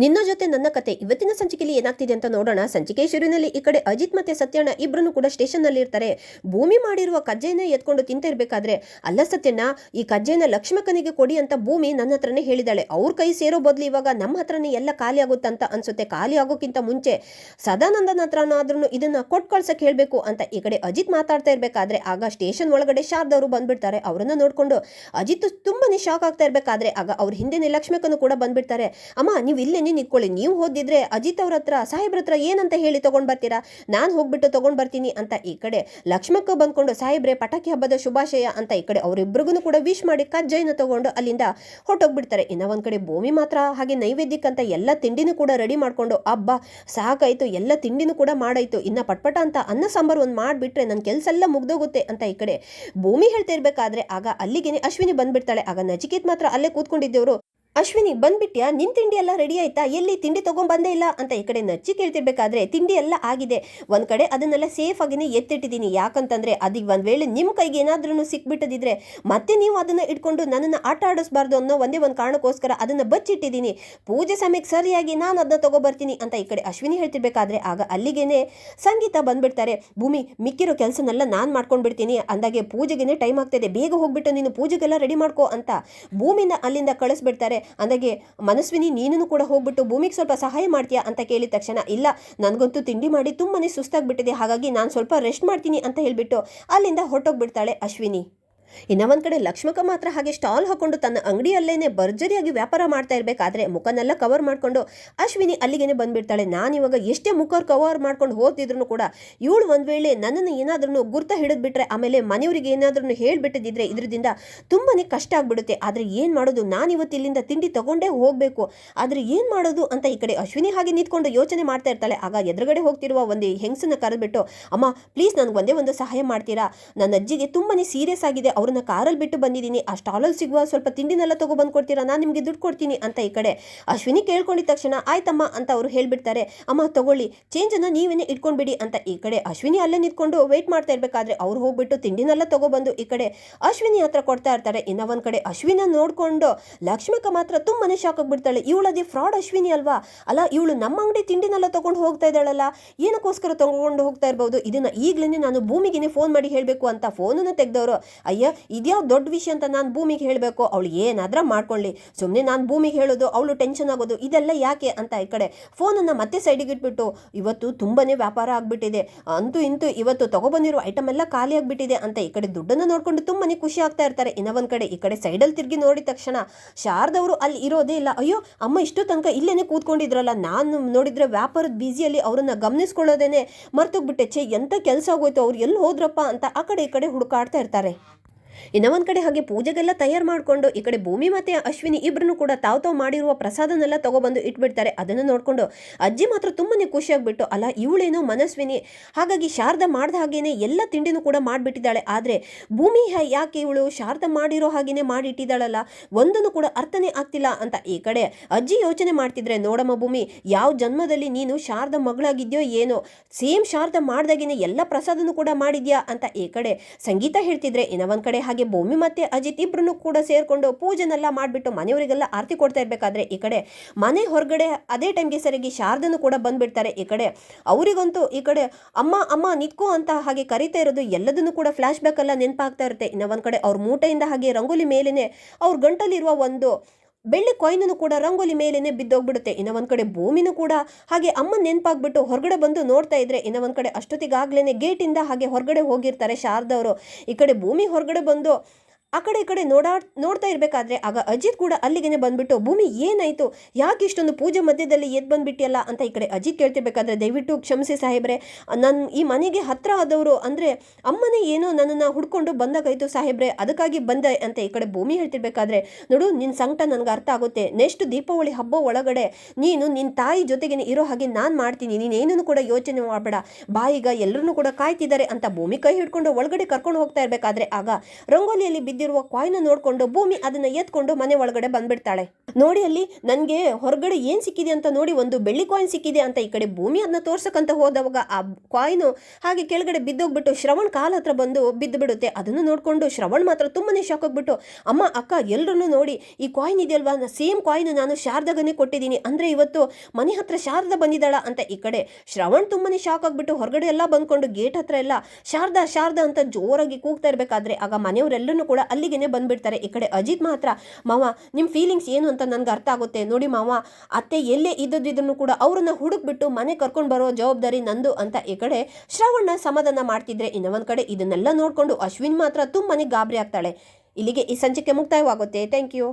ನಿನ್ನ ಜೊತೆ ನನ್ನ ಕತೆ ಇವತ್ತಿನ ಸಂಚಿಕೆಯಲ್ಲಿ ಏನಾಗ್ತಿದೆ ಅಂತ ನೋಡೋಣ. ಸಂಚಿಕೆ ಶುರುವಿನಲ್ಲಿ ಈ ಕಡೆ ಅಜಿತ್ ಮತ್ತೆ ಸತ್ಯಣ್ಣ ಇಬ್ಬರನ್ನು ಕೂಡ ಸ್ಟೇಷನ್ನಲ್ಲಿ ಇರ್ತಾರೆ. ಭೂಮಿ ಮಾಡಿರುವ ಕಜ್ಜೆಯನ್ನ ಎತ್ಕೊಂಡು ತಿಂತ ಇರ್ಬೇಕಾದ್ರೆ, ಅಲ್ಲ ಸತ್ಯಣ್ಣ, ಈ ಕಜ್ಜೆಯನ್ನ ಲಕ್ಷ್ಮಕನಿಗೆ ಕೊಡಿ ಅಂತ ಭೂಮಿ ನನ್ನ ಹತ್ರನೇ ಹೇಳಿದಾಳೆ. ಅವ್ರ ಕೈ ಸೇರೋ ಬದಲು ಇವಾಗ ನಮ್ಮ ಹತ್ರನೇ ಎಲ್ಲ ಖಾಲಿ ಆಗುತ್ತಂತ ಅನ್ಸುತ್ತೆ. ಖಾಲಿ ಆಗೋಕ್ಕಿಂತ ಮುಂಚೆ ಸದಾನಂದನ ಹತ್ರನಾದ್ರೂ ಇದನ್ನ ಕೊಟ್ಕೊಳ್ಸಕ್ಕೆ ಹೇಳಬೇಕು ಅಂತ ಈ ಕಡೆ ಅಜಿತ್ ಮಾತಾಡ್ತಾ ಇರ್ಬೇಕಾದ್ರೆ, ಆಗ ಸ್ಟೇಷನ್ ಒಳಗಡೆ ಶಾರದವರು ಬಂದ್ಬಿಡ್ತಾರೆ. ಅವರನ್ನ ನೋಡ್ಕೊಂಡು ಅಜಿತ್ ತುಂಬಾನೇ ಶಾಕ್ ಆಗ್ತಾ ಇರ್ಬೇಕಾದ್ರೆ, ಆಗ ಅವ್ರ ಹಿಂದೆನೆ ಲಕ್ಷ್ಮಕನು ಕೂಡ ಬಂದ್ಬಿಡ್ತಾರೆ. ಅಮ್ಮ ನೀವು ಇಲ್ಲೇನೆ ನಿಂತ್ಕೊಳ್ಳಿ. ನೀವು ಹೋದಿದ್ರೆ ಅಜಿತ್ ಅವ್ರ ಹತ್ರ, ಸಾಹೇಬ್ರ ಹತ್ರ ಏನಂತ ಹೇಳಿ ತಗೊಂಡ್ ಬರ್ತೀರಾ? ನಾನು ಹೋಗ್ಬಿಟ್ಟು ತಗೊಂಡ್ ಬರ್ತೀನಿ ಅಂತ ಈ ಕಡೆ ಲಕ್ಷ್ಮಕ್ಕ ಬಂದ್ಕೊಂಡು, ಸಾಹೇಬ್ರೆ ಪಟಾಕಿ ಹಬ್ಬದ ಶುಭಾಶಯ ಅಂತ ಈ ಕಡೆ ಅವರಿಬ್ಬರಿಗೂ ಕೂಡ ವಿಶ್ ಮಾಡಿ ಕಜ್ಜಾಯನ ತಗೊಂಡು ಅಲ್ಲಿಂದ ಹೊರಟೋಗ್ಬಿಡ್ತಾರೆ. ಇನ್ನ ಒಂದು ಕಡೆ ಭೂಮಿ ಮಾತ್ರ, ಹಾಗೆ ನೈವೇದ್ಯಕ್ಕಂತ ಎಲ್ಲ ತಿಂಡಿನೂ ಕೂಡ ರೆಡಿ ಮಾಡ್ಕೊಂಡು ಹಬ್ಬ ಸಾಕಾಯಿತು, ಎಲ್ಲ ತಿಂಡಿನೂ ಕೂಡ ಮಾಡಾಯಿತು, ಇನ್ನ ಪಟ್ಪಟ ಅಂತ ಅನ್ನ ಸಾಂಬಾರು ಒಂದು ಮಾಡಿಬಿಟ್ರೆ ನನ್ನ ಕೆಲಸ ಎಲ್ಲ ಮುಗ್ದೋಗುತ್ತೆ ಅಂತ ಈ ಕಡೆ ಭೂಮಿ ಹೇಳ್ತಾ ಇರಬೇಕಾದ್ರೆ, ಆಗ ಅಲ್ಲಿಗೆ ಅಶ್ವಿನಿ ಬಂದ್ಬಿಡ್ತಾಳೆ. ಆಗ ನಚಿಕೇತ್ ಮಾತ್ರ ಅಲ್ಲೇ ಕೂತ್ಕೊಂಡಿದ್ದೇವರು. ಅಶ್ವಿನಿ, ಬಂದ್ಬಿಟ್ಯಾ? ನಿನ್ ತಿಂಡಿ ಎಲ್ಲ ರೆಡಿ ಆಯ್ತಾ? ಎಲ್ಲಿ? ತಿಂಡಿ ತಗೊಂಡ್ಬಂದೇ ಇಲ್ಲ ಅಂತ ಈ ಕಡೆ ನಚ್ಚಿ ಕೇಳ್ತಿರ್ಬೇಕಾದ್ರೆ ತಿಂಡಿ ಎಲ್ಲ ಆಗಿದೆ. ಒಂದು ಕಡೆ ಅದನ್ನೆಲ್ಲ ಸೇಫ್ ಆಗಿನೇ ಎತ್ತಿಟ್ಟಿದ್ದೀನಿ. ಯಾಕಂತಂದ್ರೆ ಅದಕ್ಕೆ ಒಂದ್ ವೇಳೆ ನಿಮ್ಮ ಕೈಗೆ ಏನಾದ್ರೂ ಸಿಕ್ಬಿಟ್ಟದಿದ್ರೆ ಮತ್ತೆ ನೀವು ಅದನ್ನ ಇಟ್ಕೊಂಡು ನನ್ನನ್ನು ಆಟ ಆಡಿಸ್ಬಾರ್ದು ಅನ್ನೋ ಒಂದೇ ಒಂದು ಕಾರಣಕ್ಕೋಸ್ಕರ ಅದನ್ನ ಬಚ್ಚಿಟ್ಟಿದ್ದೀನಿ. ಪೂಜೆ ಸಮಯಕ್ಕೆ ಸರಿಯಾಗಿ ನಾನು ಅದನ್ನ ತಗೊಬರ್ತೀನಿ ಅಂತ ಈ ಕಡೆ ಅಶ್ವಿನಿ ಹೇಳ್ತಿರ್ಬೇಕಾದ್ರೆ ಆಗ ಅಲ್ಲಿಗೇನೆ ಸಂಗೀತ ಬಂದ್ಬಿಡ್ತಾರೆ. ಭೂಮಿ, ಮಿಕ್ಕಿರೋ ಕೆಲಸನೆಲ್ಲ ನಾನು ಮಾಡ್ಕೊಂಡ್ಬಿಡ್ತೀನಿ. ಅಂದಾಗೆ ಪೂಜೆಗೆನೆ ಟೈಮ್ ಆಗ್ತಿದೆ ಬೇಗ ಹೋಗ್ಬಿಟ್ಟು ನೀನು ಪೂಜೆಗೆಲ್ಲ ರೆಡಿ ಮಾಡ್ಕೋ ಅಂತ ಭೂಮಿನ ಅಲ್ಲಿಂದ ಕಳಿಸ್ಬಿಡ್ತಾರೆ. ಅಂದಾಗೆ, ಮನಸ್ವಿನಿ ನೀನು ಕೂಡ ಹೋಗ್ಬಿಟ್ಟು ಭೂಮಿಗೆ ಸ್ವಲ್ಪ ಸಹಾಯ ಮಾಡ್ತೀಯಾ? ಅಂತ ಕೇಳಿದ ತಕ್ಷಣ, ಇಲ್ಲ, ನನಗಂತೂ ತಿಂಡಿ ಮಾಡಿ ತುಂಬಾನೇ ಸುಸ್ತಾಗ್ಬಿಟ್ಟಿದೆ, ಹಾಗಾಗಿ ನಾನು ಸ್ವಲ್ಪ ರೆಸ್ಟ್ ಮಾಡ್ತೀನಿ ಅಂತ ಹೇಳಿಬಿಟ್ಟು ಅಲ್ಲಿಂದ ಹೊರಟೋಗ್ಬಿಡ್ತಾಳೆ ಅಶ್ವಿನಿ. ಇನ್ನ ಒಂದ್ ಕಡೆ ಲಕ್ಷ್ಮಕ ಮಾತ್ರ ಹಾಗೆ ಸ್ಟಾಲ್ ಹಾಕೊಂಡು ತನ್ನ ಅಂಗಡಿಯಲ್ಲೇನೆ ಭರ್ಜರಿಯಾಗಿ ವ್ಯಾಪಾರ ಮಾಡ್ತಾ ಇರ್ಬೇಕಾದ್ರೆ ಮುಖನೆಲ್ಲ ಕವರ್ ಮಾಡ್ಕೊಂಡು ಅಶ್ವಿನಿ ಅಲ್ಲಿಗೆನೆ ಬಂದ್ಬಿಡ್ತಾಳೆ. ಇವಾಗ ಎಷ್ಟೇ ಮುಖ ಕವರ್ ಮಾಡ್ಕೊಂಡು ಹೋಗ್ತಿದ್ರು ಕೂಡ ಇವಳು ಒಂದು ವೇಳೆ ನನ್ನನ್ನು ಏನಾದ್ರೂ ಗುರ್ತ ಹಿಡಿದ್ಬಿಟ್ರೆ, ಆಮೇಲೆ ಮನೆಯವರಿಗೆ ಏನಾದ್ರೂ ಹೇಳ್ಬಿಟ್ಟಿದ್ರೆ ಇದರಿಂದ ತುಂಬಾನೇ ಕಷ್ಟ ಆಗ್ಬಿಡುತ್ತೆ. ಆದ್ರೆ ಏನು ಮಾಡೋದು? ನಾನು ಇವತ್ತು ಇಲ್ಲಿಂದ ತಿಂಡಿ ತಗೊಂಡೇ ಹೋಗಬೇಕು. ಆದ್ರೆ ಏನು ಮಾಡೋದು ಅಂತ ಈ ಕಡೆ ಅಶ್ವಿನಿ ಹಾಗೆ ನಿಂತ್ಕೊಂಡು ಯೋಚನೆ ಮಾಡ್ತಾ ಇರ್ತಾಳೆ. ಆಗ ಎದುರುಗಡೆ ಹೋಗ್ತಿರುವ ಒಂದು ಹೆಂಗ್ಸನ್ನ ಕರೆದ್ಬಿಟ್ಟು, ಅಮ್ಮ ಪ್ಲೀಸ್ ನನ್ಗೆ ಒಂದೇ ಒಂದು ಸಹಾಯ ಮಾಡ್ತೀರಾ? ನನ್ನ ಅಜ್ಜಿಗೆ ತುಂಬಾನೇ ಸೀರಿಯಸ್ ಆಗಿದೆ. ಅವ್ರನ್ನ ಕಾರಲ್ಲಿ ಬಿಟ್ಟು ಬಂದಿದ್ದೀನಿ, ಆ ಸ್ಟಾಲಲ್ಲಿ ಸಿಗುವ ಸ್ವಲ್ಪ ತಿಂಡಿನೆಲ್ಲ ತಗೊಬಂದು ಕೊಡ್ತೀರಾ ನಾನು ನಿಮಗೆ ದುಡ್ಡು ಕೊಡ್ತೀನಿ ಅಂತ ಈ ಕಡೆ ಅಶ್ವಿನಿ ಕೇಳ್ಕೊಂಡಿದ ತಕ್ಷಣ, ಆಯ್ತಮ್ಮ ಅಂತ ಅವರು ಹೇಳಿಬಿಡ್ತಾರೆ. ಅಮ್ಮ, ತಗೊಳ್ಳಿ ಚೇಂಜನ್ನು ನೀವೇನೆ ಇಟ್ಕೊಂಡ್ಬಿಡಿ ಅಂತ ಈ ಕಡೆ ಅಶ್ವಿನಿ ಅಲ್ಲೇ ನಿಂತ್ಕೊಂಡು ವೆಯ್ಟ್ ಮಾಡ್ತಾ ಇರಬೇಕಾದ್ರೆ ಅವ್ರು ಹೋಗ್ಬಿಟ್ಟು ತಿಂಡಿನೆಲ್ಲ ತೊಗೊಬಂದು ಈ ಕಡೆ ಅಶ್ವಿನಿ ಹತ್ರ ಕೊಡ್ತಾ ಇರ್ತಾರೆ. ಇನ್ನ ಒಂದು ಕಡೆ ಅಶ್ವಿನ ನೋಡಿಕೊಂಡು ಲಕ್ಷ್ಮಿಕ ಮಾತ್ರ ತುಂಬಾನೇ ಶಾಕ್ ಇವಳು ಅದೇ ಫ್ರಾಡ್ ಅಶ್ವಿನಿ ಅಲ್ವಾ? ಅಲ್ಲ, ಇವಳು ನಮ್ಮ ಅಂಗಡಿ ತಿಂಡಿನೆಲ್ಲ ತೊಗೊಂಡು ಹೋಗ್ತಾ ಇದ್ದಾಳಲ್ಲ, ಏನಕ್ಕೋಸ್ಕರ ತೊಗೊಂಡು ಹೋಗ್ತಾ ಇರ್ಬೋದು? ಇದನ್ನು ಈಗಲೇ ನಾನು ಭೂಮಿಗೆ ಫೋನ್ ಮಾಡಿ ಹೇಳಬೇಕು ಅಂತ ಫೋನನ್ನು ತೆಗೆದವರು. ಅಯ್ಯ ಇದ್ಯಾವ ದೊಡ್ಡ ವಿಷಯ ಅಂತ ನಾನು ಭೂಮಿಗೆ ಹೇಳಬೇಕು? ಅವಳು ಏನಾದರೂ ಮಾಡ್ಕೊಳ್ಳಿ. ಸುಮ್ಮನೆ ನಾನು ಭೂಮಿಗೆ ಹೇಳೋದು, ಅವಳು ಟೆನ್ಷನ್ ಆಗೋದು, ಇದೆಲ್ಲ ಯಾಕೆ ಅಂತ ಈ ಕಡೆ ಫೋನನ್ನು ಮತ್ತೆ ಸೈಡಿಗೆ ಇಟ್ಬಿಟ್ಟು, ಇವತ್ತು ತುಂಬನೇ ವ್ಯಾಪಾರ ಆಗಿಬಿಟ್ಟಿದೆ. ಅಂತೂ ಇಂತೂ ಇವತ್ತು ತಗೊಬಂದಿರೋ ಐಟಮ್ ಎಲ್ಲ ಖಾಲಿ ಆಗಿಬಿಟ್ಟಿದೆ ಅಂತ ಈ ಕಡೆ ದುಡ್ಡನ್ನು ನೋಡಿಕೊಂಡು ತುಂಬನೇ ಖುಷಿ ಆಗ್ತಾ ಇರ್ತಾರೆ. ಇನ್ನ ಒಂದು ಕಡೆ ಈ ಕಡೆ ಸೈಡಲ್ಲಿ ತಿರುಗಿ ನೋಡಿದ ತಕ್ಷಣ ಶಾರದವರು ಅಲ್ಲಿ ಇರೋದೇ ಇಲ್ಲ. ಅಯ್ಯೋ, ಅಮ್ಮ ಇಷ್ಟು ತನಕ ಇಲ್ಲೇನೆ ಕೂತ್ಕೊಂಡಿದ್ರಲ್ಲ. ನಾನು ನೋಡಿದರೆ ವ್ಯಾಪಾರದ ಬ್ಯುಸಿಯಲ್ಲಿ ಅವರನ್ನು ಗಮನಿಸ್ಕೊಳ್ಳೋದೇನೆ ಮರ್ತೋಗ್ಬಿಟ್ಟೆ. ಛೇ, ಎಂತ ಕೆಲಸ ಆಗೋಯ್ತು? ಅವ್ರು ಎಲ್ಲಿ ಹೋದ್ರಪ್ಪ? ಅಂತ ಆ ಕಡೆ ಈ ಕಡೆ ಹುಡುಕಾಡ್ತಾ ಇರ್ತಾರೆ. ಇನ್ನ ಒಂದು ಕಡೆ ಹಾಗೆ ಪೂಜೆಗೆಲ್ಲ ತಯಾರು ಮಾಡ್ಕೊಂಡು ಈ ಕಡೆ ಭೂಮಿ ಮತ್ತೆ ಅಶ್ವಿನಿ ಇಬ್ಬರನ್ನು ಕೂಡ ತಾವು ತಾವು ಮಾಡಿರುವ ಪ್ರಸಾದನೆಲ್ಲ ತಗೊಬಂದು ಇಟ್ಬಿಡ್ತಾರೆ. ಅದನ್ನು ನೋಡ್ಕೊಂಡು ಅಜ್ಜಿ ಮಾತ್ರ ತುಂಬಾನೇ ಖುಷಿಯಾಗಿಬಿಟ್ಟು, ಅಲ್ಲ, ಇವಳೇನೋ ಮನಸ್ವಿನಿ. ಹಾಗಾಗಿ ಶಾರದಾ ಮಾಡಿದ ಹಾಗೇನೆ ಎಲ್ಲ ತಿಂಡಿನೂ ಕೂಡ ಮಾಡಿಬಿಟ್ಟಿದ್ದಾಳೆ. ಆದ್ರೆ ಭೂಮಿ ಯಾಕೆ ಇವಳು? ಶಾರದಾ ಮಾಡಿರೋ ಹಾಗೇನೆ ಮಾಡಿಟ್ಟಿದ್ದಾಳಲ್ಲ. ಒಂದನ್ನು ಕೂಡ ಅರ್ಥನೇ ಆಗ್ತಿಲ್ಲ ಅಂತ ಈ ಕಡೆ ಅಜ್ಜಿ ಯೋಚನೆ ಮಾಡ್ತಿದ್ರೆ, ನೋಡಮ್ಮ ಭೂಮಿ, ಯಾವ ಜನ್ಮದಲ್ಲಿ ನೀನು ಶಾರದ ಮಗಳಾಗಿದ್ಯೋ ಏನೋ? ಸೇಮ್ ಶಾರದಾ ಮಾಡ್ದಾಗೇನೆ ಎಲ್ಲ ಪ್ರಸಾದನೂ ಕೂಡ ಮಾಡಿದ್ಯಾ? ಅಂತ ಈ ಕಡೆ ಸಂಗೀತ ಹೇಳ್ತಿದ್ರೆ, ಇನ್ನ ಒಂದ್ ಕಡೆ ಹಾಗೆ ಭೂಮಿ ಮತ್ತೆ ಅಜಿತ್ ಇಬ್ಬರೂ ಕೂಡ ಸೇರಿಕೊಂಡು ಪೂಜೆನೆಲ್ಲ ಮಾಡಿಬಿಟ್ಟು ಮನೆಯವರಿಗೆಲ್ಲ ಆರತಿ ಕೊಡ್ತಾ ಇರಬೇಕಾದ್ರೆ ಈ ಕಡೆ ಮನೆ ಹೊರಗಡೆ ಅದೇ ಟೈಮ್ಗೆ ಸರಿಯಾಗಿ ಶಾರದನು ಕೂಡ ಬಂದುಬಿಡ್ತಾರೆ. ಈ ಕಡೆ ಅವರಿಗಂತೂ ಈ ಕಡೆ ಅಮ್ಮ ಅಮ್ಮ ನಿತ್ಕೋ ಅಂತ ಹಾಗೆ ಕರಿತಾ ಇರೋದು ಎಲ್ಲದನ್ನು ಕೂಡ ಫ್ಲಾಶ್ ಬ್ಯಾಕ್ ಎಲ್ಲ ನೆನಪಾಗ್ತಾ ಇರುತ್ತೆ. ಇನ್ನು ಒಂದು ಕಡೆ ಅವ್ರ ಮೂಟೆಯಿಂದ ಹಾಗೆ ರಂಗೋಲಿ ಮೇಲೇ ಅವ್ರ ಗಂಟಲಿರುವ ಒಂದು ಬೆಳ್ಳಿ ಕಾಯಿನೂ ಕೂಡ ರಂಗೋಲಿ ಮೇಲೇನೆ ಬಿದ್ದೋಗ್ಬಿಡುತ್ತೆ. ಇನ್ನ ಒಂದ್ ಕಡೆ ಭೂಮಿನೂ ಕೂಡ ಹಾಗೆ ಅಮ್ಮ ನೆನಪಾಗ್ಬಿಟ್ಟು ಹೊರಗಡೆ ಬಂದು ನೋಡ್ತಾ ಇದ್ರೆ ಇನ್ನ ಒಂದು ಕಡೆ ಅಷ್ಟೊತ್ತಿಗಾಗ್ಲೇನೆ ಗೇಟಿಂದ ಹಾಗೆ ಹೊರಗಡೆ ಹೋಗಿರ್ತಾರೆ ಶಾರದವರು. ಈ ಕಡೆ ಭೂಮಿ ಹೊರಗಡೆ ಬಂದು ಆ ಕಡೆ ಈ ಕಡೆ ನೋಡಾ, ನೋಡ್ತಾ ಇರಬೇಕಾದ್ರೆ ಆಗ ಅಜಿತ್ ಕೂಡ ಅಲ್ಲಿಗೆನೆ ಬಂದ್ಬಿಟ್ಟು, ಭೂಮಿ ಏನಾಯಿತು? ಯಾಕೆ ಇಷ್ಟೊಂದು ಪೂಜೆ ಮಧ್ಯದಲ್ಲಿ ಎದ್ದು ಬಂದ್ಬಿಟ್ಟಿಯಲ್ಲ? ಅಂತ ಈ ಕಡೆ ಅಜಿತ್ ಕೇಳ್ತಿರ್ಬೇಕಾದ್ರೆ ದಯವಿಟ್ಟು ಕ್ಷಮಿಸಿ ಸಾಹೇಬ್ರೆ. ನನ್ನ ಈ ಮನೆಗೆ ಹತ್ರ ಆದವರು ಅಂದರೆ ಅಮ್ಮನೇ ಏನೋ ನನ್ನನ್ನು ಹುಡ್ಕೊಂಡು ಬಂದಾಗಾಯ್ತು ಸಾಹೇಬ್ರೆ. ಅದಕ್ಕಾಗಿ ಬಂದೆ ಅಂತ ಈ ಕಡೆ ಭೂಮಿ ಹೇಳ್ತಿರ್ಬೇಕಾದ್ರೆ, ನೋಡು ನಿನ್ನ ಸಂಕಟ ನನಗೆ ಅರ್ಥ ಆಗುತ್ತೆ. ನೆಕ್ಸ್ಟ್ ದೀಪಾವಳಿ ಹಬ್ಬ ಒಳಗಡೆ ನೀನು ನಿನ್ನ ತಾಯಿ ಜೊತೆಗೆ ಇರೋ ಹಾಗೆ ನಾನು ಮಾಡ್ತೀನಿ. ನೀನೇನೂ ಕೂಡ ಯೋಚನೆ ಮಾಡಬೇಡ. ಬಾಯಿಗ ಎಲ್ಲರೂ ಕೂಡ ಕಾಯ್ತಿದ್ದಾರೆ ಅಂತ ಭೂಮಿ ಕೈ ಹಿಡ್ಕೊಂಡು ಒಳಗಡೆ ಕರ್ಕೊಂಡು ಹೋಗ್ತಾ ಇರಬೇಕಾದ್ರೆ ಆಗ ರಂಗೋಲಿಯಲ್ಲಿ ಬಿದ್ದ ಬಿದ್ದಿರುವ ಕಾಯಿನ ನೋಡ್ಕೊಂಡು ಭೂಮಿ ಅದನ್ನ ಎತ್ಕೊಂಡು ಮನೆ ಒಳಗಡೆ ಬಂದ್ಬಿಡ್ತಾಳೆ. ನೋಡಿ ಅಲ್ಲಿ, ನನಗೆ ಹೊರಗಡೆ ಏನು ಸಿಕ್ಕಿದೆ ಅಂತ ನೋಡಿ ಒಂದು ಬೆಳ್ಳಿ ಕಾಯಿನ್ ಸಿಕ್ಕಿದೆ ಅಂತ ಈ ಕಡೆ ಭೂಮಿ ಅದನ್ನ ತೋರ್ಸಕ್ಕಂತ ಹೋದವಾಗ ಆ ಕಾಯಿನು ಹಾಗೆ ಕೆಳಗಡೆ ಬಿದ್ದೋಗ್ಬಿಟ್ಟು ಶ್ರವಣ್ ಕಾಲ್ ಹತ್ರ ಬಂದು ಬಿದ್ದು ಬಿಡುತ್ತೆ ಅದನ್ನು ನೋಡ್ಕೊಂಡು ಶ್ರವಣ್ ಮಾತ್ರ ತುಂಬಾನೇ ಶಾಕ್ ಆಗ್ಬಿಟ್ಟು, ಅಮ್ಮ, ಅಕ್ಕ ಎಲ್ಲರನ್ನೂ ನೋಡಿ, ಈ ಕಾಯಿನ್ ಇದೆಯಲ್ವಾ? ಸೇಮ್ ಕಾಯಿನ್ ನಾನು ಶಾರದಾಗನೇ ಕೊಟ್ಟಿದ್ದೀನಿ. ಅಂದ್ರೆ ಇವತ್ತು ಮನೆ ಹತ್ರ ಶಾರದ ಬಂದಿದ್ದಾಳ ಅಂತ ಈ ಕಡೆ ಶ್ರವಣ್ ತುಂಬಾನೇ ಶಾಕ್ ಆಗಿಬಿಟ್ಟು ಹೊರಗಡೆ ಎಲ್ಲ ಬಂದ್ಕೊಂಡು ಗೇಟ್ ಹತ್ರ ಎಲ್ಲ, ಶಾರದಾ ಶಾರದಾ ಅಂತ ಜೋರಾಗಿ ಕೂಗ್ತಾ ಇರ್ಬೇಕಾದ್ರೆ, ಆಗ ಮನೆಯವರೆಲ್ಲರೂ ಕೂಡ ಅಲ್ಲಿಗೆನೆ ಬಂದ್ಬಿಡ್ತಾರೆ. ಈ ಕಡೆ ಅಜಿತ್ ಮಾತ್ರ, ಮಾವ ನಿಮ್ಮ ಫೀಲಿಂಗ್ಸ್ ಏನು ಅಂತ ನನಗೆ ಅರ್ಥ ಆಗುತ್ತೆ. ನೋಡಿ ಮಾವ, ಅತ್ತೆ ಎಲ್ಲೇ ಇದ್ದದಿದ್ರು ಕೂಡ ಅವ್ರನ್ನ ಹುಡುಕ್ಬಿಟ್ಟು ಮನೆ ಕರ್ಕೊಂಡು ಬರೋ ಜವಾಬ್ದಾರಿ ನಂದು ಅಂತ ಈ ಕಡೆ ಶ್ರವಣ್ಣ ಸಮಾಧಾನ ಮಾಡ್ತಿದ್ರೆ ಇನ್ನೊಂದು ಕಡೆ ಇದನ್ನೆಲ್ಲ ನೋಡಿಕೊಂಡು ಅಶ್ವಿನ್ ಮಾತ್ರ ತುಂಬಾನೇ ಗಾಬರಿ ಆಗ್ತಾಳೆ. ಇಲ್ಲಿಗೆ ಈ ಸಂಚಿಕೆ ಮುಕ್ತಾಯವಾಗುತ್ತೆ. Thank you